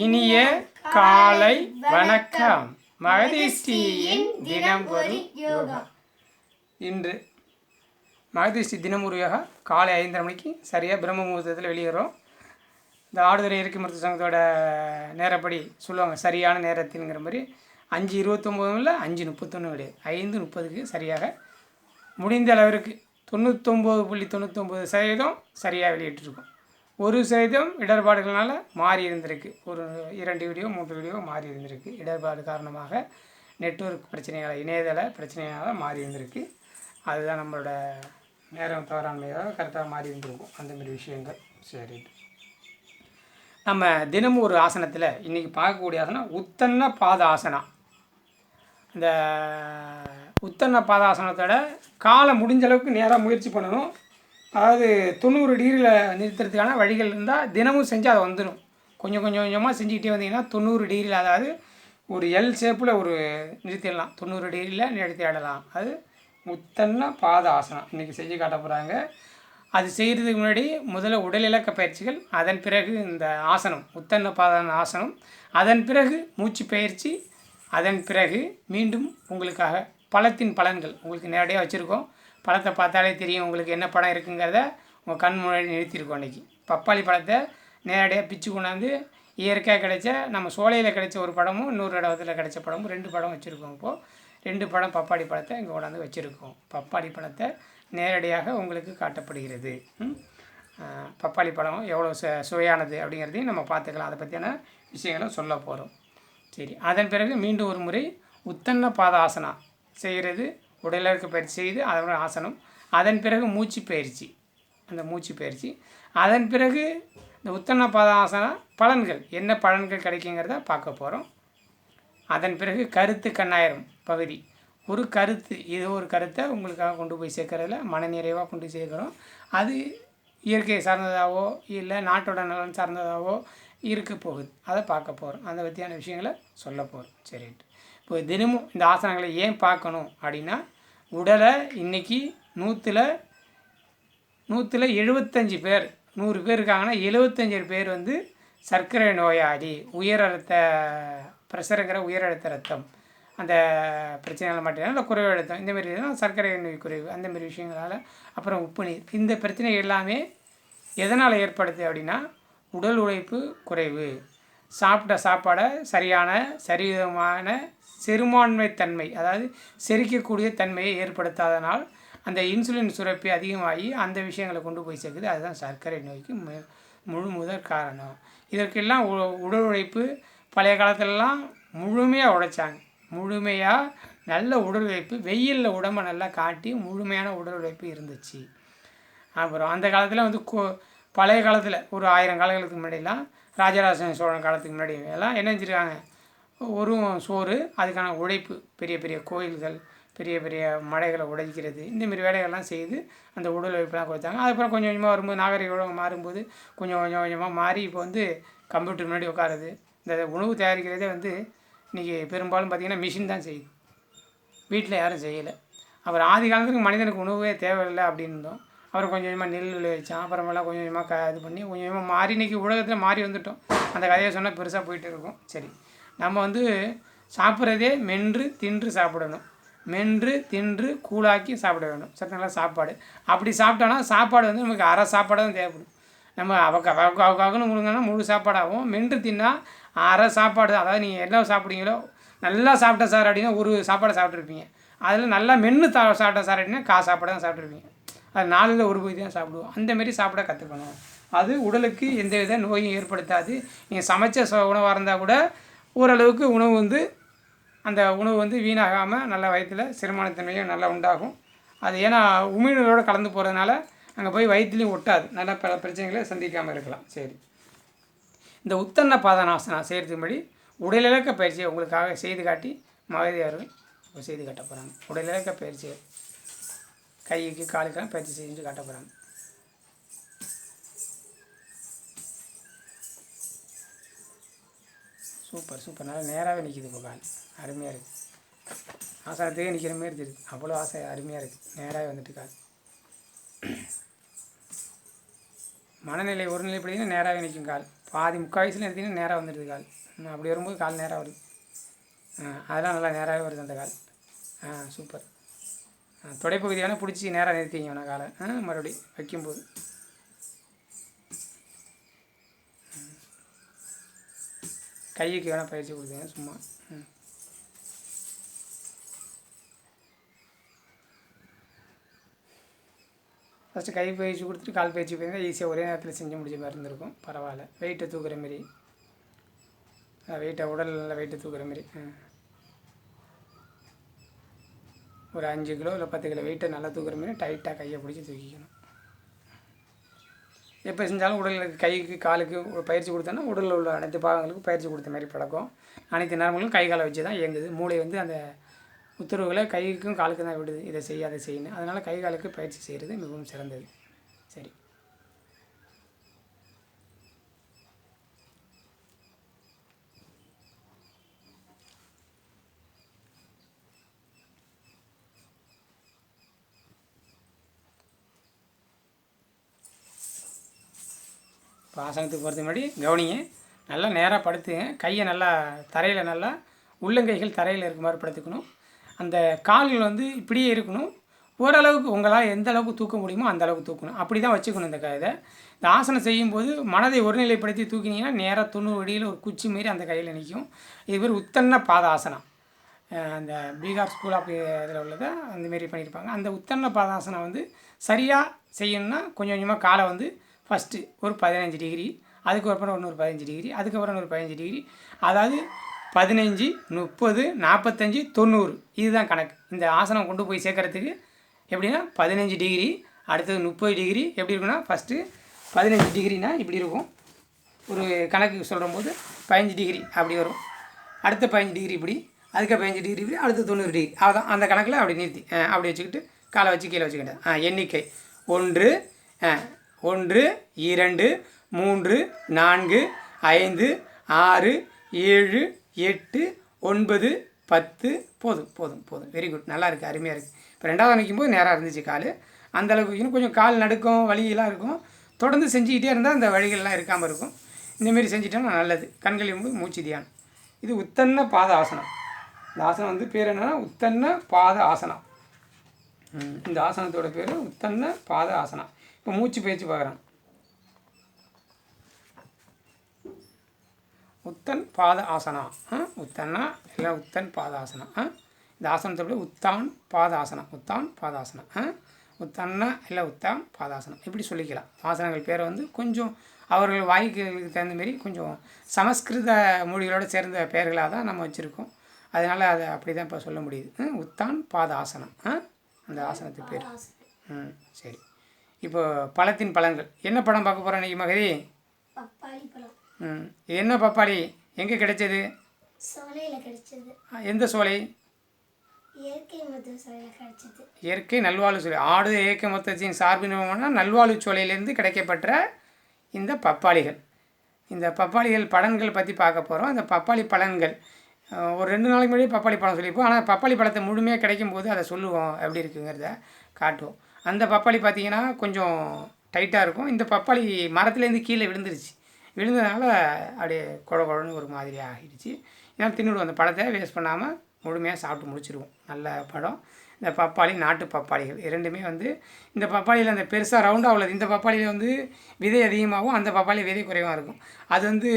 இனிய காலை வணக்கம். மகதிஷ்டியின் தினம் ஒரு யோகா. இன்று மகதிஷ்டி தினம் ஒரு யோகா. காலை ஐந்தரை மணிக்கு சரியாக பிரம்ம முகூர்த்தத்தில் வெளியேறோம் இந்த ஆடுதுறை இயற்கை மருத்துவ சங்கத்தோட நேரப்படி சொல்லுவாங்க சரியான நேரத்தின்ங்கிற மாதிரி. அஞ்சு இருபத்தொம்போதும் இல்லை அஞ்சு முப்பத்தொன்று கிடையாது ஐந்து முப்பதுக்கு சரியாக முடிந்த அளவிற்கு தொண்ணூத்தொம்பது புள்ளி தொண்ணூத்தொம்பது சதவீதம் சரியாக வெளியிட்டிருக்கோம். ஒரு சதவீதம் இடர்பாடுகளால் மாறி இருந்திருக்கு ஒரு இரண்டு வீடியோ மூன்று வீடியோ மாறி இருந்திருக்கு இடர்பாடு காரணமாக நெட்வொர்க் பிரச்சனையால் இணையதள பிரச்சனையால் மாறி இருந்திருக்கு அதுதான் நம்மளோட நேரம் தவறாமையாக கரெக்டாக மாறி இருந்திருக்கும் அந்தமாரி விஷயங்கள். சரி. நம்ம தினமும் ஒரு ஆசனத்தில் இன்றைக்கி பார்க்கக்கூடிய ஆசனம் உத்தன்ன பாதாசனம் இந்த உத்தன்ன பாதாசனத்தோட காலை முடிஞ்ச அளவுக்கு நேராக முயற்சி பண்ணணும். அதாவது தொண்ணூறு டிகிரியில் நிறுத்துறதுக்கான வழிகள் இருந்தால் தினமும் செஞ்சு அதை வந்துடும் கொஞ்சம் கொஞ்சம் கொஞ்சமாக செஞ்சுக்கிட்டே வந்தீங்கன்னா தொண்ணூறு டிகிரியில் அதாவது ஒரு எல் ஷேப்பில் ஒரு நிறுத்திடலாம். தொண்ணூறு டிகிரியில் நிறுத்தி ஆடலாம் அது முத்தன்ன பாத ஆசனம் இன்றைக்கி செஞ்சு காட்ட போகிறாங்க அது செய்கிறதுக்கு முன்னாடி முதல்ல உடல் இலக்க பயிற்சிகள் அதன் பிறகு இந்த ஆசனம் உத்தன்ன பாதான ஆசனம் அதன் பிறகு மூச்சு பயிற்சி அதன் பிறகு மீண்டும் உங்களுக்காக பழத்தின் பலன்கள் உங்களுக்கு நேரடியாக வச்சுருக்கோம். பழத்தை பார்த்தாலே தெரியும் உங்களுக்கு என்ன படம் இருக்குங்கிறத உங்கள் கண் முன்னாடி நிறுத்தியிருக்கோம் அன்றைக்கி பப்பாளி பழத்தை நேரடியாக பிச்சு கொண்டாந்து இயற்கையாக கிடைச்ச நம்ம சோலையில் கிடைச்ச ஒரு படமும் இன்னொரு இடத்துல கிடைச்ச படமும் ரெண்டு படம் வச்சுருக்கோம் இப்போது ரெண்டு படம் பப்பாளி பழத்தை இங்கே கொண்டாந்து வச்சுருக்கோம். பப்பாளி பழத்தை நேரடியாக உங்களுக்கு காட்டப்படுகிறது. பப்பாளி பழம் எவ்வளோ சு சுவையானது அப்படிங்கிறதையும் நம்ம பார்த்துக்கலாம். அதை பற்றியான விஷயங்களை சொல்ல போகிறோம் சரி அதன் பிறகு மீண்டும் ஒரு முறை உத்தன்ன பாதாசனா செய்கிறது உடலிற்கு பயிற்சி செய்து அதோட ஆசனம். அதன் பிறகு மூச்சு பயிற்சி. அந்த மூச்சு பயிற்சி. அதன் பிறகு இந்த உத்தன பாதாசன பலன்கள். என்ன பலன்கள் கிடைக்குங்கிறத பார்க்க போகிறோம் அதன் பிறகு கருத்து கண்ணாயிரம் பகுதி. ஒரு கருத்து ஏதோ ஒரு கருத்தை உங்களுக்காக கொண்டு போய் சேர்க்கறதுல மனநிறைவாக கொண்டு சேர்க்குறோம். அது இயற்கை சார்ந்ததாகவோ இல்லை நாட்டோட நலன் சார்ந்ததாகவோ இருக்க போகுது. அதை பார்க்க போகிறோம் அந்த பற்றியான விஷயங்களை சொல்ல போகிறோம் சரின்ட்டு. இப்போ தினமும் இந்த ஆசனங்களை ஏன் பார்க்கணும் அப்படின்னா உடலை இன்னைக்கு நூற்றில் நூற்றில் எழுபத்தஞ்சி பேர் நூறு பேர் இருக்காங்கன்னா எழுபத்தஞ்சு பேர் வந்து சர்க்கரை நோயாளி உயர் அழுத்த ப்ரெஷருங்கிற உயர் அழுத்த ரத்தம். அந்த பிரச்சனையால் மட்டும் இல்லை குறைவு அழுத்தம். இந்தமாரி சர்க்கரை நோய் குறைவு அந்தமாரி விஷயங்களால் அப்புறம் உப்பு நீர். இந்த பிரச்சனை எல்லாமே எதனால் ஏற்படுது அப்படின்னா உடல் உழைப்பு குறைவு. சாப்பிட்ட சாப்பாடை சரியான சரிவிதமான செருமான்மை தன்மை அதாவது செரிக்கக்கூடிய தன்மையை ஏற்படுத்தாதனால் அந்த இன்சுலின் சுரப்பி அதிகமாகி அந்த விஷயங்களை கொண்டு போய் சேர்க்குது. அதுதான் சர்க்கரை நோய்க்கு மு- முழு முதற் காரணம். இதற்கெல்லாம் உ- உடல் உழைப்பு பழைய காலத்திலலாம் முழுமையாக உழைச்சாங்க முழுமையாக நல்ல உடல் உழைப்பு வெயிலில் உடம்பை நல்லா காட்டி முழுமையான உடல் உழைப்பு இருந்துச்சு. அப்புறம் அந்த காலத்தில் வந்து கோ- பழைய காலத்தில் ஒரு ஆயிரம் காலங்களுக்கு முன்னாடிலாம் ராஜராஜ சோழன் காலத்துக்கு முன்னாடி எல்லாம் என்ன செஞ்சுருக்காங்க? ஒரு சோறு அதுக்கான உழைப்பு பெரிய பெரிய கோயில்கள் பெரிய பெரிய மலைகளை உடைக்கிறது இந்தமாரி வேலைகள்லாம் செய்து அந்த உடல் உழைப்பெல்லாம் கொடுத்தாங்க அதுக்கப்புறம் கொஞ்சம் கொஞ்சமாக வரும்போது நாகரிக உலகம் மாறும்போது கொஞ்சம் கொஞ்சம் கொஞ்சமாக மாறி இப்போ வந்து கம்ப்யூட்டர் முன்னாடி உட்காருது. இந்த உணவு தயாரிக்கிறதே வந்து இன்றைக்கி பெரும்பாலும் பார்த்திங்கன்னா மிஷின் தான் செய்யுது. வீட்டில் யாரும் செய்யலை. அப்புறம் ஆதி காலத்துக்கு மனிதனுக்கு உணவே தேவையில்லை அப்படின்னு இருந்தோம். அப்புறம் கொஞ்சம் கொஞ்சமாக நெல் விளைவிச்சான் அப்புறமெல்லாம் கொஞ்சம் கொஞ்சமாக க இது பண்ணி கொஞ்சம் கொஞ்சமாக மாறி இன்றைக்கி உலகத்தில் மாறி வந்துட்டோம். அந்த கதையை சொன்னால் பெருசாக போயிட்டு இருக்கும். சரி. நம்ம வந்து சாப்பிட்றதே மென்று தின்று சாப்பிடணும். மென்று தின்று கூழாக்கி சாப்பிட வேண்டும். நல்லா சாப்பாடு. அப்படி சாப்பிட்டோன்னா சாப்பாடு வந்து நமக்கு அரை சாப்பாடு தான் தேவைப்படும். நம்ம அவக்க அவக்க அவக்காகனு முழுங்கன்னா முழு சாப்பாடாகும். மென்று தின்னா அரை சாப்பாடு. அதாவது நீங்கள் என்ன சாப்பிடுவீங்களோ நல்லா சாப்பிட்ட சார் அப்படின்னா ஒரு சாப்பாடை சாப்பிட்ருப்பீங்க அதில் நல்லா மென்று தா சாப்பிட்ட சார் அப்படின்னா கா சாப்பாடு தான் சாப்பிட்ருப்பீங்க அது நாளில் ஒரு பகுதி தான் சாப்பிடுவோம். அந்தமாரி சாப்பிட கற்றுக்கணும் அது உடலுக்கு எந்த வித நோயும் ஏற்படுத்தாது. நீங்கள் சமைச்ச ச உணவாக இருந்தால் கூட ஓரளவுக்கு உணவு வந்து அந்த உணவு வந்து வீணாகாமல் நல்ல வயிற்றில் சிறுமானத்தன்மையும் நல்லா உண்டாகும். அது ஏன்னா உமிழ்நீரோடு கலந்து போகிறதுனால அங்கே போய் வயிற்றுலையும் ஒட்டாது. நல்ல பல பிரச்சனைகளை சந்திக்காமல் இருக்கலாம். சரி. இந்த உத்தன்ன பாதனாசனா செய்கிறதுக்கு முன்னாடி உடலிழக்க பயிற்சியை உங்களுக்காக செய்து காட்டி மகதி அவர்கள் செய்து காட்ட போகிறாங்க உடலிழக்க பயிற்சியை. கைக்கு காலுக்கெல்லாம் பயிற்சி செஞ்சு காட்ட போகிறாங்க சூப்பர் சூப்பர். நல்லா நேராகவே நிற்கிது இப்போ கால். அருமையாக இருக்குது ஆசாரத்துக்கே நிற்கிற மாதிரி தெரியுது. அவ்வளோ ஆசை அருமையாக இருக்குது நேராகவே வந்துட்டு கால். மனநிலை ஒரு நிலைப்படினா நேராகவே நிற்கும் கால். பாதி முக்கால் வயசில் எடுத்தீங்கன்னா நேராக வந்துடுது கால். அப்படி வரும்போது கால் நேராக வருது. ஆ அதெல்லாம் நல்லா நேராகவே வருது அந்த கால். ஆ சூப்பர். ஆ பிடிச்சி நேராக நிறுத்திங்க நான் காலை. மறுபடியும் வைக்கும்போது. கைக்கு வேணால் பயிற்சி கொடுத்தேன் சும்மா. ம். ஃபஸ்ட்டு கை பயிற்சி கொடுத்துட்டு கால் பயிற்சி போயிருந்தா ஈஸியாக ஒரே நேரத்தில் செஞ்சு முடிச்ச மாதிரி இருந்திருக்கும். பரவாயில்ல. வெயிட்டை தூக்குற மாரி. வெயிட்டை உடல் நல்லா வெயிட்டை தூக்குற மாரி ஆ. ஒரு அஞ்சு கிலோ இல்லை பத்து கிலோ வெயிட்டை நல்லா தூக்குற மாதிரி டைட்டாக கையை பிடிச்சி தூக்கிக்கணும். எப்போ செஞ்சாலும் உடலுக்கு கைக்கு காலுக்கு பயிற்சி கொடுத்தோன்னா உடலில் உள்ள அனைத்து பாகங்களுக்கும் பயிற்சி கொடுத்த மாதிரி பழக்கம். அனைத்து நரம்புகளும் கை காலை வச்சு தான் இயங்குது. மூளை வந்து அந்த உத்தரவுகளை கைக்கும் காலுக்கும் தான் விடுது. இதை செய்ய அதை செய்யணும். அதனால் கை காலுக்கு பயிற்சி செய்கிறது மிகவும் சிறந்தது சரி இப்போ ஆசனத்துக்கு போகிறதுக்கு முன்னாடி கவனிங்க. நல்லா நேராக படுத்துங்க. கையை நல்லா தரையில் நல்லா உள்ளங்கைகள் தரையில் இருக்க மாதிரி படுத்துக்கணும். அந்த கால்கள் வந்து இப்படியே இருக்கணும். ஓரளவுக்கு உங்களால் எந்த அளவுக்கு தூக்க முடியுமோ அந்த அளவுக்கு தூக்கணும். அப்படி தான் வச்சுக்கணும் இந்த கதை இதை இந்த ஆசனம் செய்யும்போது மனதை ஒருநிலைப்படுத்தி தூக்கினீங்கன்னா நேராக தொண்ணூறு அடியில் ஒரு குச்சி மாரி அந்த கையில் நிற்கும் இது பேர் உத்தன்ன பாதாசனம். ஆசனம் அந்த பீகார் ஸ்கூல் ஆஃப் இதில் உள்ளதை அந்த மாரி பண்ணியிருப்பாங்க. அந்த உத்தன்ன பாதாசனம் வந்து சரியாக செய்யணும்னா கொஞ்சம் கொஞ்சமாக காலை வந்து ஃபஸ்ட்டு ஒரு பதினஞ்சு டிகிரி அதுக்கப்புறம் இன்னொரு பதினஞ்சு டிகிரி அதுக்கப்புறம் இன்னொரு பதினஞ்சு டிகிரி அதாவது பதினஞ்சு முப்பது நாற்பத்தஞ்சு தொண்ணூறு. இதுதான் கணக்கு. இந்த ஆசனம் கொண்டு போய் சேர்க்கறதுக்கு எப்படின்னா பதினஞ்சு டிகிரி அடுத்தது முப்பது டிகிரி எப்படி இருக்குன்னா ஃபஸ்ட்டு பதினஞ்சு டிகிரினா இப்படி இருக்கும். ஒரு கணக்கு சொல்கிற போது பதினஞ்சு டிகிரி அப்படி வரும். அடுத்த பதினஞ்சு டிகிரி இப்படி அதுக்கு பதினஞ்சு டிகிரி இப்படி அடுத்து தொண்ணூறு டிகிரி அதான் அந்த கணக்கில் அப்படி நிறுத்தி அப்படி வச்சுக்கிட்டு காலை வச்சு கீழே வச்சுக்கிட்டேன். ஆ எண்ணிக்கை. ஒன்று ஒன்று இரண்டு மூன்று நான்கு ஐந்து ஆறு ஏழு எட்டு ஒன்பது பத்து. போதும் போதும் போதும். வெரி குட் நல்லா இருக்குது அருமையாக இருக்குது இப்போ ரெண்டாவது நிற்கும்போது நேராக இருந்துச்சு கால். அந்தளவுக்கு இன்னும் கொஞ்சம் கால் நடுக்கும் வழியெல்லாம் இருக்கும். தொடர்ந்து செஞ்சுக்கிட்டே இருந்தால் அந்த வழிகள்லாம் இருக்காமல் இருக்கும். இந்தமாரி செஞ்சிட்டோம்னா நல்லது. கண்கள் போது மூச்சு தியானம். இது உத்தன்ன பாத ஆசனம். இந்த ஆசனம் வந்து பேர் என்னென்னா உத்தன்ன பாத ஆசனம். இந்த ஆசனத்தோட பேர் உத்தன்ன பாத ஆசனம். இப்போ மூச்சு பயிற்சி பார்க்குறோம் உத்தன் பாத ஆசனா? உத்தன்னா இல்லை உத்தன் பாதாசனம் ஆ? இந்த ஆசனத்தை விட உத்தான் பாதாசனம் உத்தான் பாதாசனம் ஆ? உத்தன்னா இல்லை உத்தான் பாதாசனம் இப்படி சொல்லிக்கலாம் ஆசனங்கள் பேரை வந்து கொஞ்சம் அவர்கள் வாய்க்கு தகுந்த மாரி கொஞ்சம் சமஸ்கிருத மொழிகளோட சேர்ந்த பெயர்களாக தான் நம்ம வச்சுருக்கோம் அதனால் அதை அப்படி தான் இப்போ சொல்ல முடியுது? உத்தான் பாதாசனம் ஆ? அந்த ஆசனத்துக்கு பேர் ம் சரி இப்போ பழத்தின் பழங்கள். என்ன பழம் பார்க்க போகிறோம் இன்றைக்கி மகதி? பப்பாளி பழம். ம். இது என்ன பப்பாளி? எங்கே கிடைச்சது? சோலையில் கிடைச்சது. எந்த சோலை? இயற்கை நல்வாழ்வு சோலை. ஆடு இயற்கை மொத்தத்தின் சார்பினமான நல்வாழ்வு சோலையிலேருந்து கிடைக்கப்பெற்ற இந்த பப்பாளிகள். இந்த பப்பாளிகள் பலன்கள் பற்றி பார்க்க போகிறோம் அந்த பப்பாளி பலன்கள் ஒரு ரெண்டு நாளைக்கு முன்னாடியே பப்பாளி பழம் சொல்லியிருப்போம். ஆனால் பப்பாளி பழத்தை முழுமையாக கிடைக்கும் போது அதை சொல்லுவோம். எப்படி இருக்குங்கிறத காட்டுவோம். அந்த பப்பாளி பார்த்தீங்கன்னா கொஞ்சம் டைட்டாக இருக்கும். இந்த பப்பாளி மரத்துலேருந்து கீழே விழுந்துருச்சு. விழுந்ததுனால அப்படியே குழ குழன்னு ஒரு மாதிரி ஆகிடுச்சு. ஏன்னா தின்னுடுவோம். அந்த பழத்தை வேஸ்ட் பண்ணாமல் முழுமையாக சாப்பிட்டு முடிச்சிடுவோம். நல்ல பழம். இந்த பப்பாளி நாட்டு பப்பாளிகள் இரண்டுமே வந்து இந்த பப்பாளியில் அந்த பெருசாக ரவுண்டாக உள்ளது. இந்த பப்பாளியில் வந்து விதை அதிகமாகவும் அந்த பப்பாளி விதை குறைவாக இருக்கும். அது வந்து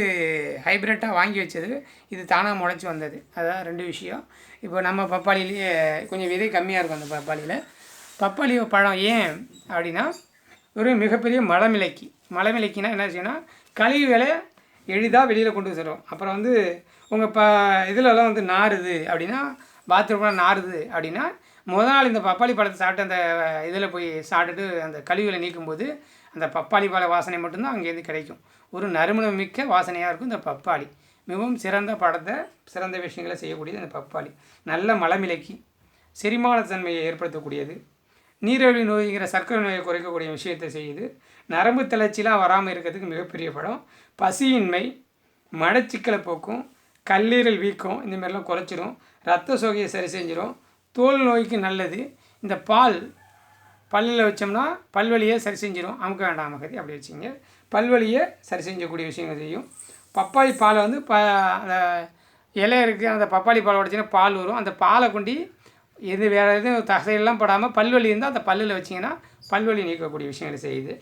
ஹைப்ரிட்டாக வாங்கி வச்சது. இது தானாக முளைச்சி வந்தது. அதான் ரெண்டு விஷயம். இப்போ நம்ம பப்பாளிலேயே கொஞ்சம் விதை கம்மியாக இருக்கும் அந்த பப்பாளியில். பப்பாளி பழம் ஏன் அப்படின்னா ஒரு மிகப்பெரிய மலமிளக்கி மலமிளக்கினா என்ன செய்யணும் வேலை எளிதாக வெளியில் கொண்டு வந்துடும் அப்புறம் வந்து உங்கள் ப இதிலலாம் வந்து நாறுது அப்படின்னா பாத்ரூம்லாம் நாறுது அப்படின்னா முத நாள் இந்த பப்பாளி பழத்தை சாப்பிட்டு அந்த இதில் போய் சாப்பிட்டுட்டு அந்த கழிவுகளை நீக்கும்போது அந்த பப்பாளி பழ வாசனை மட்டும்தான் அங்கேருந்து கிடைக்கும். ஒரு நறுமணம் மிக்க வாசனையாக இருக்கும் இந்த பப்பாளி. மிகவும் சிறந்த படத்தை சிறந்த விஷயங்களை செய்யக்கூடியது இந்த பப்பாளி. நல்ல மலமிலக்கி செரிமான தன்மையை ஏற்படுத்தக்கூடியது. நீரிழிவு நோய்ங்கிற சர்க்கரை நோயை குறைக்கக்கூடிய விஷயத்தை செய்யுது. நரம்பு தளர்ச்சிலாம் வராமல் இருக்கிறதுக்கு மிகப்பெரிய படம். பசியின்மை மடச்சிக்கலை போக்கும் கல்லீரல் வீக்கம் இந்த மாதிரிலாம் குறைச்சிரும். ரத்த சோகையை சரி செஞ்சிடும் தோல் நோய்க்கு நல்லது. இந்த பால் பல்லில் வச்சோம்னா பல்வழியை சரி செஞ்சிடும் அமுக்க வேண்டாம் மகதி அப்படி வச்சுங்க பல்வழியை சரி செஞ்சக்கூடிய விஷயங்கள் செய்யும். பப்பாளி பாலை வந்து ப அந்த இலை இருக்குது அந்த பப்பாளி பால் உடச்சின்னா பால் வரும். அந்த பாலை கொண்டு எது வேறு எதுவும் தசையெல்லாம் படாமல் பல்வலி இருந்தால் அந்த பல்லில் வச்சிங்கன்னா பல்வலி நீக்கக்கூடிய விஷயங்களை செய்யுது.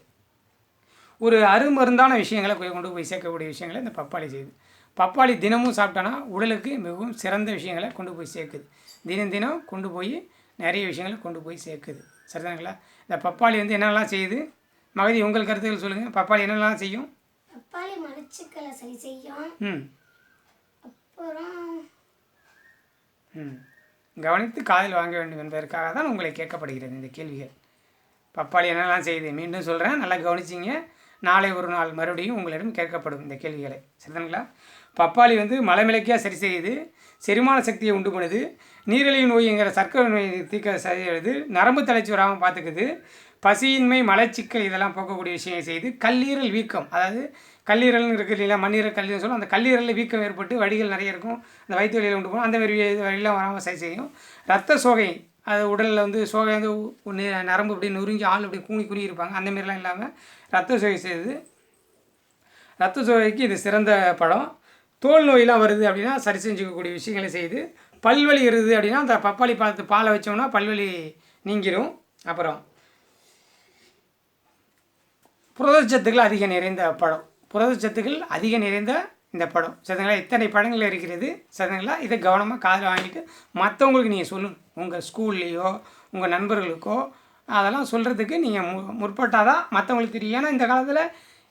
ஒரு அருமருந்தான விஷயங்களை போய் கொண்டு போய் சேர்க்கக்கூடிய விஷயங்களை இந்த பப்பாளி செய்யுது. பப்பாளி தினமும் சாப்பிட்டோன்னா உடலுக்கு மிகவும் சிறந்த விஷயங்களை கொண்டு போய் சேர்க்குது. தினம் தினம் கொண்டு போய் நிறைய விஷயங்களை கொண்டு போய் சேர்க்குது. சரிதாங்களா இந்த பப்பாளி வந்து என்னெல்லாம் செய்யுது? மகதி உங்கள் கருத்துக்கள் சொல்லுங்கள் பப்பாளி என்னெல்லாம் செய்யும்? பப்பாளி மலச்சிக்கலை சரி செய்யும். ம். அப்புறம் ம். கவனித்து காதில் வாங்க வேண்டும் என்பதற்காக தான் உங்களை கேட்கப்படுகிறது இந்த கேள்விகள். பப்பாளி என்னெல்லாம் செய்யுது மீண்டும் சொல்கிறேன் நல்லா கவனிச்சிங்க. நாளை ஒரு நாள் மறுபடியும் உங்களிடம் கேட்கப்படும் இந்த கேள்விகளை. சரிதானுங்களா? பப்பாளி வந்து மலைமிளக்கியாக சரி செய்யுது. செரிமான சக்தியை உண்டு பண்ணுது. நீரிழிவு நோய்ங்கிற சர்க்கரை நோய் தீர்க்க செய்யுது நரம்பு தளர்ச்சி வராமல் பார்த்துக்குது. பசியின்மை மலச்சிக்கல் இதெல்லாம் போக்கக்கூடிய விஷயம் செய்து கல்லீரல் வீக்கம். அதாவது கல்லீரல்னு இருக்குது இல்லையா மண்ணீரல் கல்லீரல் சொல்லும் அந்த கல்லீரலில் வீக்கம் ஏற்பட்டு வடிகள் நிறைய இருக்கும். அந்த வயிற்று வலியில் உண்டு போகும் அந்த மாதிரி வழியெல்லாம் வராமல் சரி செய்யும். ரத்த சோகை. அது உடலில் வந்து சோகை வந்து நரம்பு அப்படி நொறுங்கி ஆள் அப்படி கூனி குனி இருப்பாங்க. அந்த மாதிரிலாம் இல்லாமல் ரத்த சோகை செய்யுது ரத்த சோகைக்கு இது சிறந்த படம் தோல் நோயெலாம் வருது அப்படின்னா சரி செஞ்சுக்கக்கூடிய விஷயங்களை செய்து பல்வலி இருக்குது அப்படின்னா அந்த பப்பாளி பழத்து பாலை வச்சோம்னா பல்வலி நீங்கிடும் அப்புறம் புரதச்சத்துக்கள் அதிக நிறைந்த பழம். புரதச்சத்துக்கள் அதிக நிறைந்த இந்த படம் சரிங்களா இத்தனை படங்கள் இருக்கிறது? சரிங்களா இதை கவனமாக காதில் வாங்கிட்டு மற்றவங்களுக்கு நீங்கள் சொல்லணும் உங்கள் ஸ்கூல்லேயோ உங்கள் நண்பர்களுக்கோ அதெல்லாம் சொல்கிறதுக்கு நீங்கள் மு முற்பட்டால் தான் மற்றவங்களுக்கு தெரியும். ஏன்னா இந்த காலத்தில்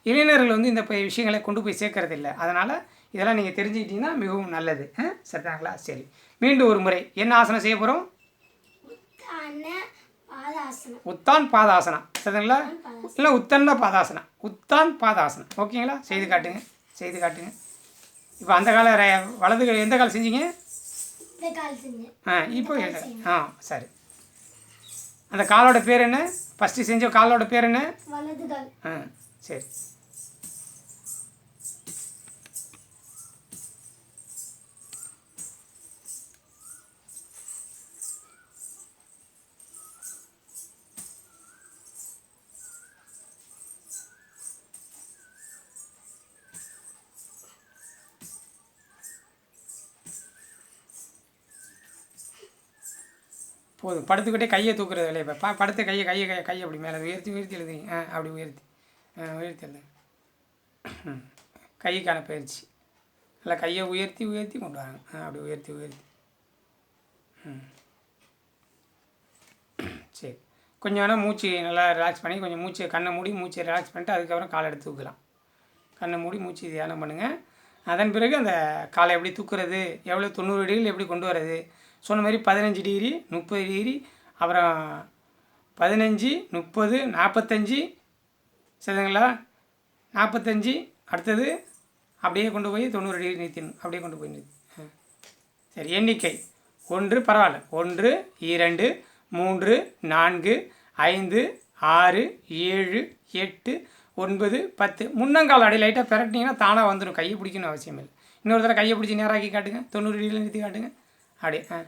இளைஞர்கள் வந்து இந்த ப- விஷயங்களை கொண்டு போய் சேர்க்கறதில்லை. அதனால் இதெல்லாம் நீங்கள் தெரிஞ்சுக்கிட்டீங்கன்னா மிகவும் நல்லது. ஆ? சரிதாங்களா? சரி. மீண்டும் ஒரு முறை. என்ன ஆசனம் செய்ய போகிறோம் உத்தான் பாதாசனம். சரிங்களா இல்லை உத்தன்ன பாதாசனம். உத்தான் பாதாசனம். ஓகேங்களா? செய்து காட்டுங்க. செய்து காட்டுங்க. இப்போ அந்த கால வலது எந்த கால் செஞ்சீங்க? ஆ இப்போ ஆ சரி. அந்த காலோட பேர் என்ன? ஃபஸ்ட்டு செஞ்ச காலோட பேர் என்ன? ஆ சரி. போதும். படுத்துக்கிட்டே கையை தூக்குறது இல்லையா இப்போ? பா படுத்த கையை கையை கையை கையை அப்படி மேலே உயர்த்தி உயர்த்தி எழுதுங்க. ஆ அப்படி உயர்த்தி. ஆ உயர்த்தி எழுதுங்க. ம். கைக்கான பயிற்சி. நல்லா கையை உயர்த்தி உயர்த்தி கொண்டு வராங்க ஆ அப்படி உயர்த்தி உயர்த்தி. ம். சரி. கொஞ்சம் வேணால் மூச்சு நல்லா ரிலாக்ஸ் பண்ணி கொஞ்சம் மூச்சு கண்ணை மூடி மூச்சை ரிலாக்ஸ் பண்ணிட்டு அதுக்கப்புறம் காலை எடுத்து தூக்கலாம். கண்ணை மூடி மூச்சு தியானம் பண்ணுங்கள் அதன் பிறகு அந்த காலை எப்படி தூக்குறது எவ்வளோ தொண்ணூறு டிகிரியில் எப்படி கொண்டு வர்றது சொன்ன மாதிரி பதினஞ்சு டிகிரி முப்பது டிகிரி அப்புறம் பதினஞ்சு முப்பது நாற்பத்தஞ்சு சரிங்களா? நாற்பத்தஞ்சு அடுத்தது அப்படியே கொண்டு போய் தொண்ணூறு டிகிரி நிறுத்திடணும். அப்படியே கொண்டு போய் நிறுத்தி. சரி எண்ணிக்கை. ஒன்று பரவாயில்ல. ஒன்று இரண்டு மூன்று நான்கு ஐந்து ஆறு ஏழு எட்டு ஒன்பது பத்து. முன்னங்கால் அடி லைட்டாக பெரட்டினீங்கன்னா தானாக வந்துடும். கையை பிடிக்கணும் அவசியம் இல்லை. இன்னொரு தடவை கையை பிடிச்சி நேராக்கி காட்டுங்க. தொண்ணூறு டிகிரியில் நிறுத்தி காட்டுங்க. அப்படி ஆ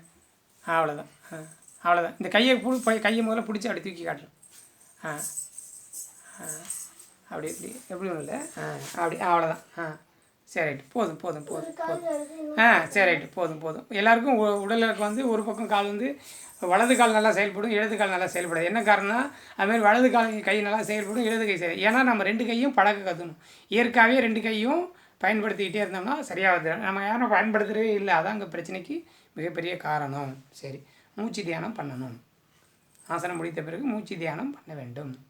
அவ்வளோதான் ஆ அவ்வளோதான் இந்த கையை பு போய் கையை முதல்ல பிடிச்சி அப்படி தூக்கி காட்டணும் ஆ ஆ அப்படி இப்படி எப்படி ஒன்றும் இல்லை. ஆ அப்படி அவ்வளோதான் ஆ. சரி ரைட்டு போதும் போதும் போதும் போதும். வருது ஆ சரி ரைட்டு போதும் போதும். எல்லாருக்கும் உடலுக்கு வந்து ஒரு பக்கம் கால் வந்து வலது கால் நல்லா செயல்படும் இடது கால் நல்லா செயல்படாது. என்ன காரணம் அதுமாதிரி வலது கால் கை நல்லா செயல்படும் இடது கை சரி ஏன்னா நம்ம ரெண்டு கையும் பழக்க கற்றுணும் இயற்கையாகவே ரெண்டு கையும் பயன்படுத்திக்கிட்டே இருந்தோம்னா சரியாக வந்துடும் நம்ம யாரும் பயன்படுத்துகிறதே இல்லை. அதான் அங்கே பிரச்சனைக்கு மிகப்பெரிய காரணம். சரி. மூச்சு தியானம் பண்ணணும். ஆசனம் முடித்த பிறகு மூச்சு தியானம் பண்ண வேண்டும்.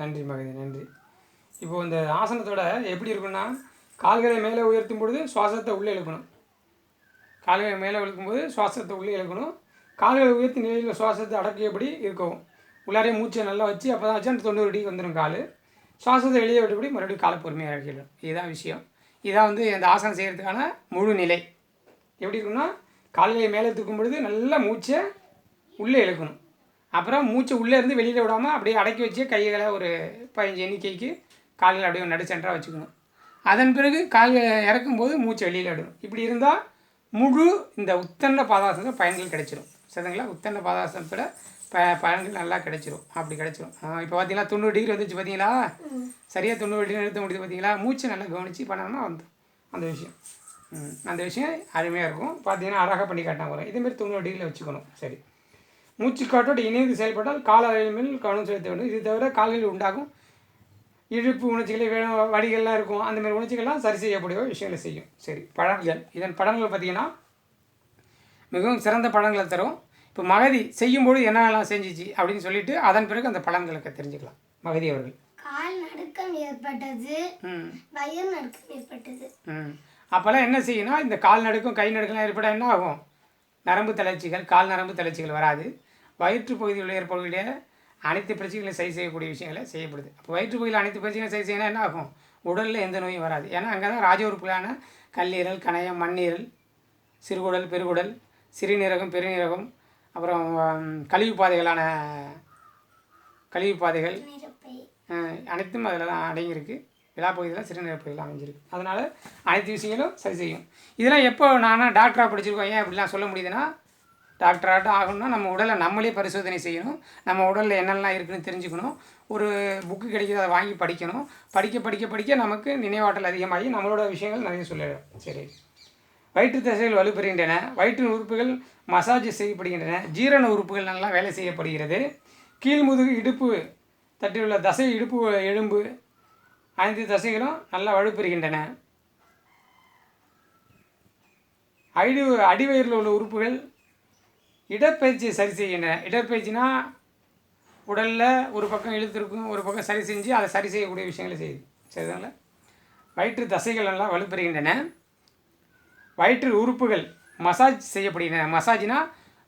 நன்றி மகதி நன்றி. இப்போது இந்த ஆசனத்தோட எப்படி இருக்குன்னா கால்களை மேலே உயர்த்தும் பொழுது சுவாசத்தை உள்ளே இழுக்கணும். கால்களை மேலே இழுக்கும்போது சுவாசத்தை உள்ளே இழுக்கணும். கால்களை உயர்த்தி நிலையில் சுவாசத்தை அடக்கியபடி இருக்கவும். உள்ளாரே மூச்சை நல்லா வச்சு அப்போ தான் வச்சு அந்த தொண்ணூறு டிக்கு வந்துடும் கால். சுவாசத்தை வெளியே விட்டபடி மறுபடியும் காலை பொறுமையாக இறக்கிடும் இதுதான் விஷயம். இதான் வந்து அந்த ஆசனம் செய்கிறதுக்கான முழு நிலை. எப்படி இருக்குன்னா கால்களை மேலே தூக்கும் பொழுது நல்லா மூச்சை உள்ளே இழுக்கணும். அப்புறம் மூச்சை உள்ளே இருந்து வெளியில் விடாமல் அப்படியே அடக்கி வச்சு கைகளை ஒரு பதினஞ்சு எண்ணிக்கைக்கு கால்களை அப்படியே நடு சென்டராக வச்சுக்கணும். அதன் பிறகு கால்களை இறக்கும்போது மூச்சை வெளியில் விடணும். இப்படி இருந்தால் முழு இந்த உத்தண்ட பாதாசனத்தில் பயன்கள் கிடைச்சிரும். சரிங்களா? உத்தண்ட பாதாசனத்தோட ப பயன்கள் நல்லா கிடைச்சிரும். அப்படி கிடைச்சிரும். இப்போ பார்த்தீங்களா தொண்ணூறு டிகிரி வந்துச்சு பார்த்தீங்களா சரியாக தொண்ணூறு டிகிரி நிறுத்த முடியுது பார்த்தீங்களா மூச்சை நல்லா கவனித்து பண்ணணும்னா வந்து அந்த விஷயம். அந்த விஷயம் அருமையாக இருக்கும். பார்த்தீங்கன்னா அழகாக பண்ணி காட்டினா வரும் இதேமாரி தொண்ணூறு டிகிரியில் வச்சுக்கணும். சரி. மூச்சு காற்றோடு இணைந்து செயல்பட்டால் கால மேல் கவனம் செலுத்த வேண்டும். இது தவிர கால்களில் உண்டாகும் இழுப்பு உணர்ச்சிகளை வேணும் வடிகள்லாம் இருக்கும். அந்த மாதிரி உணர்ச்சிகள்லாம் சரி செய்யக்கூடிய விஷயங்களை செய்யும். சரி பழங்கள் இதன் படங்கள் பார்த்தீங்கன்னா மிகவும் சிறந்த பலன்களை தரும். இப்போ மகதி செய்யும்போது என்னென்னலாம் செஞ்சிச்சு அப்படின்னு சொல்லிட்டு அதன் பிறகு அந்த பலன்களுக்கு தெரிஞ்சுக்கலாம். மகதி அவர்கள். கால் நடுக்கம் ஏற்பட்டது. வயிறு நடுக்கம் ஏற்பட்டது. ம். அப்போல்லாம் என்ன செய்யணும் இந்த கால் நடுக்கும் கை நடுக்கலாம் ஏற்பட என்ன ஆகும்? நரம்பு தளர்ச்சிகள் கால் நரம்பு தளர்ச்சிகள் வராது. வயிற்று பகுதியில் ஏற்படக்கூடிய அனைத்து பிரச்சனைகளையும் சரி செய்யக்கூடிய விஷயங்களை செய்யப்படுது. அப்போ வயிற்று பகுதியில் அனைத்து பிரச்சனைகளும் சரி செய்யணும் என்ன ஆகும்? உடலில் எந்த நோயும் வராது. ஏன்னா அங்கே தான் ராஜ உறுப்புகளான கல்லீரல் கணையம் மண்ணீரல் சிறுகுடல் பெருகுடல் சிறுநீரகம் பெருநீரகம் அப்புறம் கழிவு பாதைகளான கழிவு பாதைகள் அனைத்தும் அதில் தான் அடங்கியிருக்கு. விழாப்பகுதியில் சிறுநீரப்பகுதியில் அமைஞ்சிருக்கு. அதனால் அனைத்து விஷயங்களும் சரி செய்யும். இதெல்லாம் எப்போ நானா டாக்டராக படிச்சிருக்கோம் ஏன் அப்படிலாம் சொல்ல முடியுதுன்னா டாக்டராகட்டும் ஆகணும்னா நம்ம உடலை நம்மளே பரிசோதனை செய்யணும். நம்ம உடலில் என்னெல்லாம் இருக்குதுன்னு தெரிஞ்சுக்கணும். ஒரு புக்கு கிடைக்குது அதை வாங்கி படிக்கணும். படிக்க படிக்க படிக்க நமக்கு நினைவாற்றல் அதிகமாகி நம்மளோட விஷயங்கள் நிறைய சொல்லிடும் சரி. வயிற்று தசைகள் வலுப்பெறுகின்றன. வயிற்றின் உறுப்புகள் மசாஜ் செய்யப்படுகின்றன. ஜீரண உறுப்புகள் நல்லா வேலை செய்யப்படுகிறது. கீழ்முதுகு இடுப்பு தட்டியுள்ள தசை இடுப்பு எலும்பு அனைத்து தசைகளும் நல்லா வலுப்பெறுகின்றன. அடி அடிவயிறில் உள்ள உறுப்புகள் இடப்பயிற்சி சரி செய்யணும் இடப்பயிற்சினா உடலில் ஒரு பக்கம் இழுத்துருக்கும் ஒரு பக்கம் சரி செஞ்சு அதை சரி செய்யக்கூடிய விஷயங்களை செய்யுது. சரிதாங்களா? வயிற்று தசைகள் எல்லாம் வலுப்பெறுகின்றன. வயிற்று உறுப்புகள் மசாஜ் செய்யப்படுகின்றன. மசாஜ்னா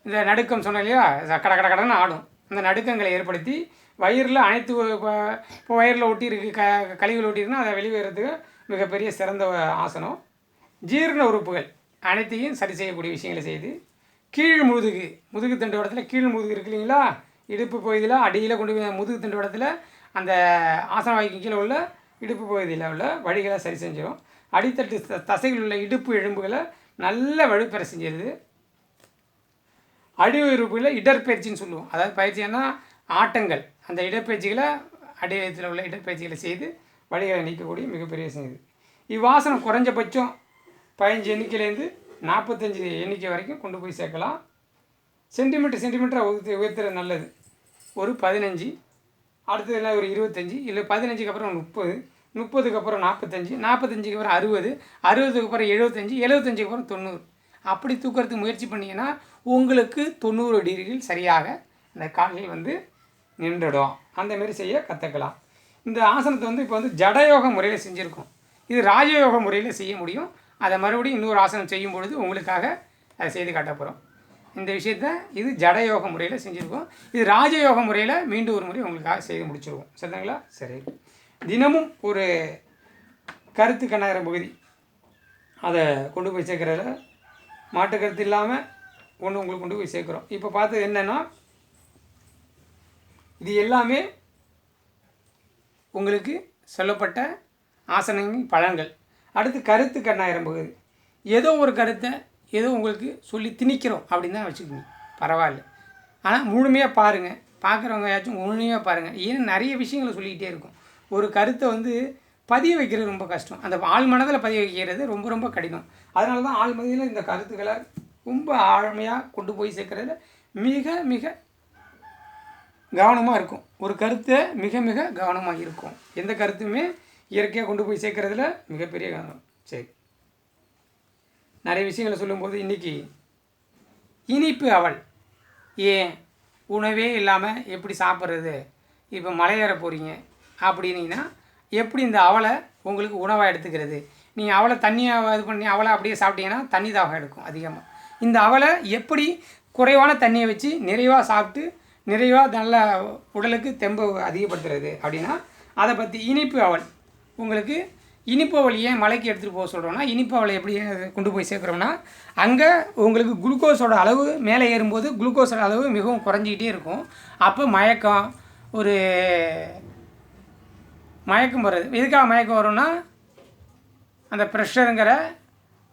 இந்த நடுக்கம் சொன்ன இல்லையா? கட கட கடன்னு ஆடும். இந்த நடுக்கங்களை ஏற்படுத்தி வயிறில் அனைத்து இப்போ வயிறில் ஒட்டி இருக்கு க கழிவுகள் ஒட்டிருக்குன்னா அதை வெளியேறதுக்கு மிகப்பெரிய சிறந்த ஆசனம். ஜீரண உறுப்புகள் அனைத்தையும் சரி செய்யக்கூடிய விஷயங்களை செய்து கீழ் முதுகு முதுகு தண்டுவடத்தில் கீழ் முதுகு இருக்கு இல்லைங்களா? இடுப்பு பகுதியில் அடியில் கொண்டு போய் முதுகு தண்டுவடத்தில் அந்த ஆசன வாய்க்கு கீழே உள்ள இடுப்பு பகுதியில் உள்ள வழிகளை சரி செஞ்சிடும் அடித்தட்டு த- தசையில் உள்ள இடுப்பு எலும்புகளை நல்ல வலுப்பெற செஞ்சிருது. அடிவயிறுப்புகளில் இடற்பயிற்சின்னு சொல்லுவோம். அதாவது பயிற்சின்னா ஆட்டங்கள். அந்த இடப்பயிற்சிகளை அடிவயத்தில் உள்ள இடப்பயிற்சிகளை செய்து வழிகளை நீக்கக்கூடிய மிகப்பெரிய செய்யுது. இவ்வாசனம் குறைஞ்சபட்சம் பதினஞ்சு எண்ணிக்கையிலேருந்து நாற்பத்தஞ்சு எண்ணிக்கை வரைக்கும் கொண்டு போய் சேர்க்கலாம். சென்டிமீட்டர் சென்டிமீட்டராக உயர்த்து உயர்த்துறது நல்லது. ஒரு பதினஞ்சு அடுத்தது என்ன ஒரு இருபத்தஞ்சி இல்லை பதினஞ்சுக்கு அப்புறம் முப்பது முப்பதுக்கு அப்புறம் நாற்பத்தஞ்சு நாற்பத்தஞ்சுக்கு அப்புறம் அறுபது அறுபதுக்கு அப்புறம் எழுபத்தஞ்சி எழுபத்தஞ்சுக்கு அப்புறம் தொண்ணூறு. அப்படி தூக்கிறதுக்கு முயற்சி பண்ணிங்கன்னா உங்களுக்கு தொண்ணூறு டிகிரிகள் சரியாக இந்த கால்கள் வந்து நின்றுடும். அந்தமாரி செய்ய கற்றுக்கலாம் இந்த ஆசனத்தை வந்து இப்போ வந்து ஜடயோக முறையில் செஞ்சுருக்கோம். இது ராஜயோக முறையில் செய்ய முடியும். அதை மறுபடியும் இன்னொரு ஆசனம் செய்யும் பொழுது உங்களுக்காக அதை செய்து காட்ட போகிறோம் இந்த விஷயத்த இது ஜடயோக முறையில் செஞ்சுருக்கோம். இது ராஜயோக முறையில் மீண்டும் ஒரு முறை உங்களுக்காக செய்து முடிச்சிருவோம். சரிங்களா சரி. தினமும் ஒரு கருத்து கண்ணாயிரம் பகுதி அதை கொண்டு போய் சேர்க்குறதுல மாட்டு கருத்து இல்லாமல் ஒன்று உங்களுக்கு கொண்டு போய் சேர்க்குறோம். இப்போ பார்த்து என்னென்னா இது எல்லாமே உங்களுக்கு சொல்லப்பட்ட ஆசனங்களின் பலன்கள். அடுத்து கருத்து கண்ணாயிரம் பகுதி. ஏதோ ஒரு கருத்தை ஏதோ உங்களுக்கு சொல்லி திணிக்கிறோம் அப்படின்னு தான் வச்சுக்கோங்க. பரவாயில்ல. ஆனால் முழுமையாக பாருங்கள் பார்க்குறவங்க யாச்சும் முழுமையாக பாருங்கள் ஏன்னா நிறைய விஷயங்களை சொல்லிக்கிட்டே இருக்கும். ஒரு கருத்தை வந்து பதிய வைக்கிறது ரொம்ப கஷ்டம். அந்த ஆள் மனதில் பதிய வைக்கிறது ரொம்ப ரொம்ப கடினம். அதனால தான் ஆள் மனதில் இந்த கருத்துக்களை ரொம்ப ஆழமையாக கொண்டு போய் சேர்க்குறதுல மிக மிக கவனமாக இருக்கும். ஒரு கருத்தை மிக மிக கவனமாக இருக்கும். எந்த கருத்துமே இயற்கையாக கொண்டு போய் சேர்க்கறதுல மிகப்பெரிய காரணம் சரி. நிறைய விஷயங்களை சொல்லும்போது இன்றைக்கி இனிப்பு அவள் ஏன்? உணவே இல்லாமல் எப்படி சாப்பிட்றது? இப்போ மலையேற போகிறீங்க அப்படின்னீங்கன்னா எப்படி இந்த அவலை உங்களுக்கு உணவாக எடுத்துக்கிறது? நீங்கள் அவளை தண்ணியாக இது பண்ணி அவளை அப்படியே சாப்பிட்டீங்கன்னா தண்ணி தாகம் எடுக்கும் அதிகமாக இந்த அவலை எப்படி குறைவான தண்ணியை வச்சு நிறைவாக சாப்பிட்டு நிறைவாக நல்ல உடலுக்கு தெம்பு அதிகப்படுத்துறது அப்படின்னா அதை பற்றி இனிப்பு அவள் உங்களுக்கு இனிப்பு வழியை மலைக்கு எடுத்துகிட்டு போக சொல்கிறோன்னா இனிப்பு அவலை எப்படி கொண்டு போய் சேர்க்குறோம்னா அங்கே உங்களுக்கு குளுக்கோஸோட அளவு மேலே ஏறும்போது குளுக்கோஸோட அளவு மிகவும் குறைஞ்சிக்கிட்டே இருக்கும். அப்போ மயக்கம் ஒரு மயக்கம் வருது எதுக்காக மயக்கம் வரும்னா அந்த ப்ரெஷருங்கிற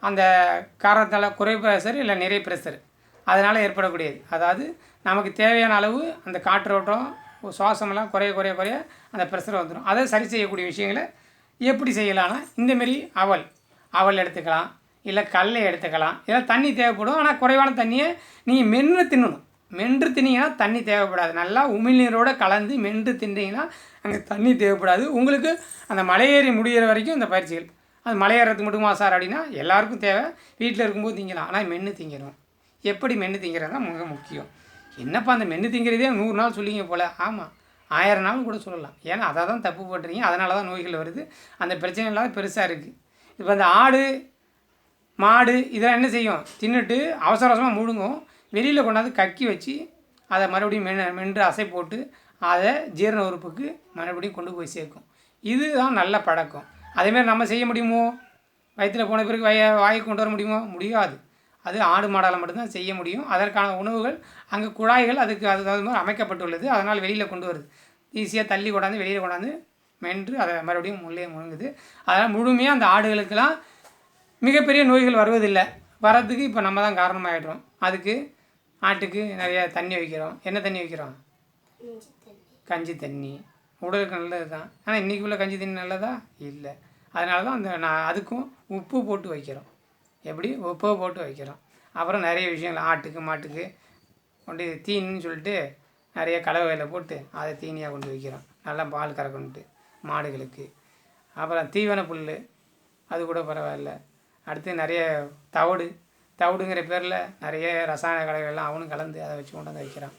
அந்த காரணத்தால் குறை ப்ரெஷர் இல்லை நிறைய ப்ரெஷர் அதனால் ஏற்படக்கூடியது. அதாவது நமக்கு தேவையான அளவு அந்த காற்றோட்டம் சுவாசமெல்லாம் குறைய குறைய குறைய அந்த ப்ரெஷர் வந்துடும் அதை சரி செய்யக்கூடிய விஷயங்களை எப்படி செய்யலாம்னா இந்தமாரி அவல் அவல் எடுத்துக்கலாம் இல்லை கல்லை எடுத்துக்கலாம். இதெல்லாம் தண்ணி தேவைப்படும். ஆனால் குறைவான தண்ணியை நீங்கள் மென்று தின்னணும். மென்று தின்னீங்கன்னா தண்ணி தேவைப்படாது. நல்லா உமிழ்நீரோடு கலந்து மென்று தின்றீங்கன்னா அங்கே தண்ணி தேவைப்படாது. உங்களுக்கு அந்த மலையேறி முடிகிற வரைக்கும் இந்த பயிற்சிகள். அது மலையேறதுக்கு மட்டுமா சார் அப்படின்னா எல்லாருக்கும் தேவை. வீட்டில் இருக்கும்போது திங்கலாம். ஆனால் மென்று திங்கணும். எப்படி மென்று திங்கிறது தான் மிக முக்கியம். என்னப்பா அந்த மென்று திங்கிறதே நூறு நாள் சொல்லிங்க போல். ஆமாம் ஆயிரம் நாள் கூட சொல்லலாம். ஏன்னா அதை தான் தப்பு போட்டுறீங்க அதனால தான் நோய்கள் வருது. அந்த பிரச்சனை இல்லாத பெருசாக இருக்குது இப்போ அந்த ஆடு மாடு இதெல்லாம் என்ன செய்யும்? தின்னுட்டு அவசர அவசரமாக முழுங்கும் வெளியில் கொண்டாந்து கக்கி வச்சு அதை மறுபடியும் மென் மென்று அசை போட்டு அதை ஜீரண உறுப்புக்கு மறுபடியும் கொண்டு போய் சேர்க்கும். இதுதான் நல்ல பழக்கம். அதேமாரி நம்ம செய்ய முடியுமோ? வயிற்றில் போன பிறகு வய வாயை கொண்டு வர முடியுமோ? முடியாது. அது ஆடு மாடால் மட்டும்தான் செய்ய முடியும். அதற்கான உணவுகள் அங்கே குழாய்கள் அதுக்கு அது தகுந்த மாதிரி அமைக்கப்பட்டுள்ளது. அதனால் வெளியில் கொண்டு வருது. ஈஸியாக தள்ளி கொண்டாந்து வெளியில் கொண்டாந்து மென்று அதை மறுபடியும் உள்ளே முழுங்குது. அதனால் முழுமையாக அந்த ஆடுகளுக்கெல்லாம் மிகப்பெரிய நோய்கள் வருவதில்லை. வரதுக்கு இப்போ நம்ம தான் காரணமாகிடுறோம் அதுக்கு ஆட்டுக்கு நிறைய தண்ணி வைக்கிறோம். என்ன தண்ணி வைக்கிறோம்? கஞ்சி தண்ணி. உடலுக்கு நல்லது தான். ஆனால் இன்றைக்கி உள்ள கஞ்சி தண்ணி நல்லதா? இல்லை. அதனால தான் அந்த நான் அதுக்கும் உப்பு போட்டு வைக்கிறோம். எப்படி உப்பு போட்டு வைக்கிறோம். அப்புறம் நிறைய விஷயங்கள் ஆட்டுக்கு மாட்டுக்கு கொண்டு தீனின்னு சொல்லிட்டு நிறைய கலவையில் போட்டு அதை தீனியாக கொண்டு வைக்கிறோம். நல்லா பால் கறக்கணுன்ட்டு மாடுகளுக்கு. அப்புறம் தீவன புல் அது கூட பரவாயில்ல. அடுத்து நிறைய தவிடு தவிடுங்கிற பேரில் நிறைய ரசாயன கலவைகள்லாம் அவனும் கலந்து அதை வச்சு கொண்டு வந்து வைக்கிறான்.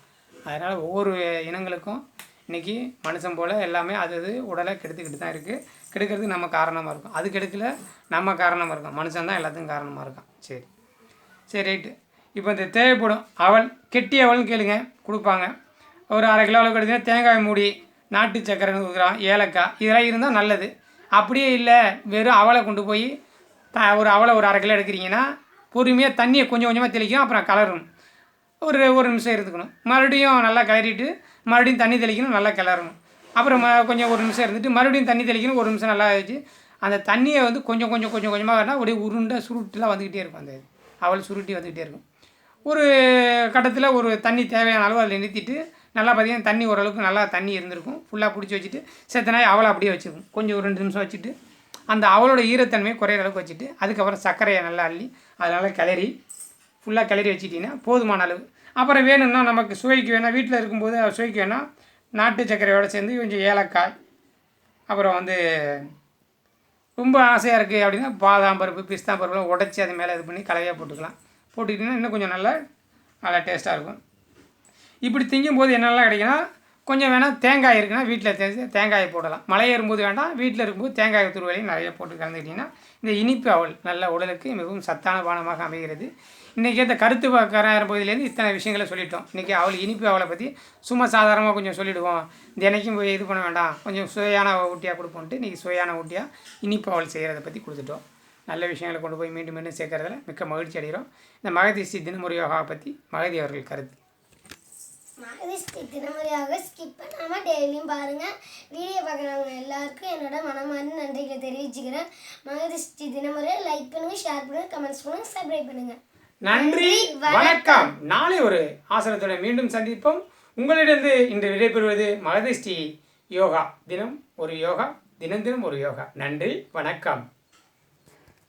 அதனால் ஒவ்வொரு இனங்களுக்கும் இன்றைக்கி மனுஷன் போல் எல்லாமே அது அது உடலை கெடுத்துக்கிட்டு தான் இருக்குது கெடுக்கிறதுக்கு நம்ம காரணமாக இருக்கும். அது கெடுக்கல நம்ம காரணமாக இருக்கோம் மனுஷன் தான் எல்லாத்துக்கும் காரணமாக இருக்கான். சரி. சரி ரைட்டு இப்போ இந்த தேவைப்படும் அவள் கெட்டி அவள்னு கேளுங்க. கொடுப்பாங்க. ஒரு அரை கிலோ அளவுக்கு எடுத்தீங்கன்னா தேங்காய் மூடி நாட்டு சக்கரை கொடுக்குறான் ஏலக்காய் இதெல்லாம் இருந்தால் நல்லது. அப்படியே இல்லை வெறும் அவளை கொண்டு போய் த ஒரு அவளை ஒரு அரை கிலோ எடுக்கிறீங்கன்னா பொறுமையாக தண்ணியை கொஞ்சம் கொஞ்சமாக தெளிக்கும் அப்புறம் கலரும். ஒரு ஒரு நிமிஷம் எடுத்துக்கணும் மறுபடியும் நல்லா கலரிட்டு மறுபடியும் தண்ணி தெளிக்கணும் நல்லா கிளறணும். அப்புறம் ம- கொஞ்சம் ஒரு நிமிஷம் இருந்துட்டு மறுபடியும் தண்ணி தெளிக்கணும் ஒரு நிமிஷம் நல்லா வச்சு அந்த தண்ணியை வந்து கொஞ்சம் கொஞ்சம் கொஞ்சம் கொஞ்சமாக வேணால் அப்படியே உருண்டை சுருட்டுலாம் வந்துக்கிட்டே இருக்கும் அந்த அவள் சுருட்டி வந்துக்கிட்டே இருக்கும். ஒரு கட்டத்தில் ஒரு தண்ணி தேவையான அளவு அதில் நிறுத்திட்டு நல்லா பார்த்தீங்கன்னா தண்ணி ஓரளவுக்கு நல்லா தண்ணி இருந்திருக்கும். ஃபுல்லாக பிடிச்சி வச்சுட்டு செத்தனாய் அவளை அப்படியே வச்சுக்கும். கொஞ்சம் ஒரு ரெண்டு நிமிஷம் வச்சுட்டு அந்த அவளோட ஈரத்தன்மையை குறையிற அளவுக்கு வச்சுட்டு அதுக்கப்புறம் சர்க்கரையை நல்லா அள்ளி அதனால் கிளறி ஃபுல்லாக கிளறி வச்சுட்டிங்கன்னா போதுமான அளவு அப்புறம் வேணும்னா நமக்கு சுவைக்கு வேணால் வீட்டில் இருக்கும்போது சுவைக்கு வேணால் நாட்டு சர்க்கரையோடு சேர்ந்து கொஞ்சம் ஏலக்காய் அப்புறம் வந்து ரொம்ப ஆசையாக இருக்குது அப்படின்னா பாதாம் பருப்பு பிஸ்தா பருப்புலாம் உடச்சி அது மேலே இது பண்ணி கலவையாக போட்டுக்கலாம். போட்டுக்கிட்டிங்கன்னா இன்னும் கொஞ்சம் நல்லா நல்லா டேஸ்ட்டாக இருக்கும். இப்படி திங்கும்போது என்னெல்லாம் கிடைக்குன்னா கொஞ்சம் வேணால் தேங்காய் இருக்குன்னா வீட்டில் தெரிஞ்சு தேங்காயை போடலாம். மழை ஏறும்போது வேண்டாம். வீட்டில் இருக்கும்போது தேங்காய் துருவலையும் நிறைய போட்டு கலந்துக்கிட்டிங்கன்னா இந்த இனிப்பு அவள் நல்ல உடலுக்கு மிகவும் சத்தான பானமாக அமைகிறது. இன்றைக்கி இந்த கருத்து கராயிரம் பகுதியிலேருந்து இத்தனை விஷயங்களை சொல்லிட்டோம். இன்றைக்கி அவள் இனிப்பு அவளை பற்றி சும்மா சாதாரணமாக கொஞ்சம் சொல்லிவிடுவோம் தினைக்கும் போய் இது பண்ண வேண்டாம். கொஞ்சம் சுவையான ஊட்டியாக கொடுப்போன்ட்டு இன்றைக்கி சுவையான ஊட்டியாக இனிப்பு அவள் செய்கிறத பற்றி கொடுத்துட்டோம். நல்ல விஷயங்களை கொண்டு போய் மீண்டும் மீண்டும் சேர்க்கறதுல மிக்க மகிழ்ச்சி அடைகிறோம். இந்த மகதீசி தினமுறை யோகாவை பற்றி மகதி அவர்கள் கருத்து. மகதிஷ்டி தினமுறையாக ஸ்கிப் பண்ணாமல் டெய்லியும் பாருங்கள் வீடியோ பார்க்குறவங்க எல்லாருக்கும் என்னோட மனமார்ந்த நன்றிகளை தெரிவிச்சுக்கிறேன். மகதிஷ்டி தினமுறை லைக் பண்ணுங்கள் ஷேர் பண்ணுங்கள் கமெண்ட்ஸ் பண்ணுங்கள் சப்ஸ்கிரைப் பண்ணுங்கள் நன்றி வணக்கம். நாளை ஒரு ஆசனத்துடன் மீண்டும் சந்திப்போம். உங்களிடந்து இன்று விடைபெறுவது மகதிஷ்டி யோகா தினம் ஒரு யோகா தினம் தினம் ஒரு யோகா. நன்றி வணக்கம்.